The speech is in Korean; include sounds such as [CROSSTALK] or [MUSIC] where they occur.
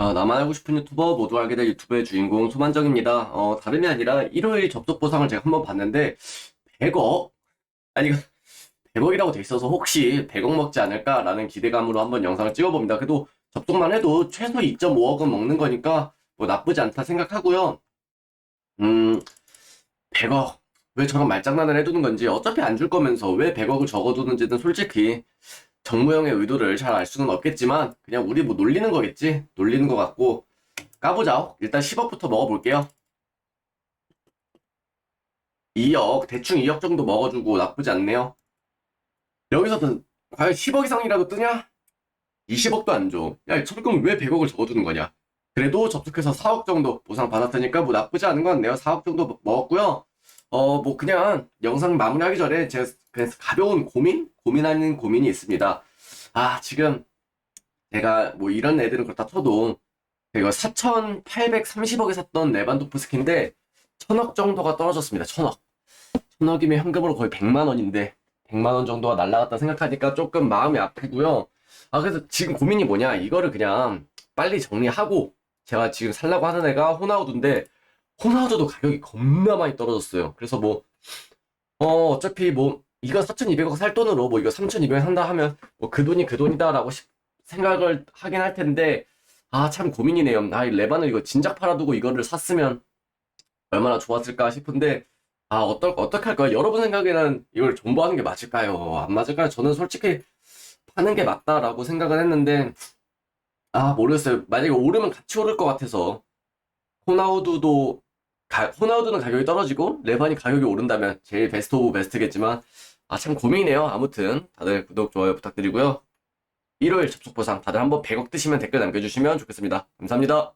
아, 나만 알고 싶은 유튜버 모두 알게 될 유튜브의 주인공 소만정입니다. 어, 다름이 아니라 일요일 접속 보상을 제가 한번 봤는데 100억? 아니 100억이라고 [LAUGHS] 돼 있어서 혹시 100억 먹지 않을까라는 기대감으로 한번 영상을 찍어봅니다. 그래도 접속만 해도 최소 2.5억은 먹는 거니까 뭐 나쁘지 않다 생각하고요. 음, 100억. 왜 저런 말장난을 해두는 건지 어차피 안 줄 거면서 왜 100억을 적어두는지는 솔직히 정무영의 의도를 잘 알 수는 없겠지만 그냥 우리 뭐 놀리는 거겠지? 놀리는 거 같고 까보자. 일단 10억부터 먹어볼게요. 2억, 대충 2억 정도 먹어주고 나쁘지 않네요. 여기서는 과연 10억 이상이라도 뜨냐? 20억도 안 줘. 야, 저럼 왜 100억을 적어두는 거냐? 그래도 접속해서 4억 정도 보상 받았으니까 뭐 나쁘지 않은 것 같네요. 4억 정도 먹었고요. 어, 뭐 그냥 영상 마무리하기 전에 제가 그래서 가벼운 고민? 고민하는 고민이 있습니다. 아, 지금 제가 뭐 이런 애들은 그렇다 쳐도 이거 4,830억에 샀던 레반도프스키인데 천억 정도가 떨어졌습니다. 천억. 천억이면 현금으로 거의 100만 원인데 100만 원 정도가 날라갔다 생각하니까 조금 마음이 아프고요. 아, 그래서 지금 고민이 뭐냐? 이거를 그냥 빨리 정리하고 제가 지금 살라고 하는 애가 호나우두인데 호나우두도 가격이 겁나 많이 떨어졌어요. 그래서 뭐 어, 어차피 뭐, 이거 4,200억 살 돈으로 뭐 이거 3,200억 한다 하면 뭐 그 돈이 그 돈이다라고 시- 생각을 하긴 할 텐데, 아, 참 고민이네요. 아, 이 레바는 이거 진작 팔아두고 이거를 샀으면 얼마나 좋았을까 싶은데, 아, 어떨, 어떻게 할까요? 여러분 생각에는 이걸 존버하는 게 맞을까요? 안 맞을까요? 저는 솔직히 파는 게 맞다라고 생각을 했는데, 아, 모르겠어요. 만약에 오르면 같이 오를 것 같아서, 호나우두도 가- 호나우두는 가격이 떨어지고 레반이 가격이 오른다면 제일 베스트 오브 베스트겠지만 아 참 고민이네요. 아무튼 다들 구독 좋아요 부탁드리고요. 일요일 접속 보상 다들 한번 100억 뜨시면 댓글 남겨주시면 좋겠습니다. 감사합니다.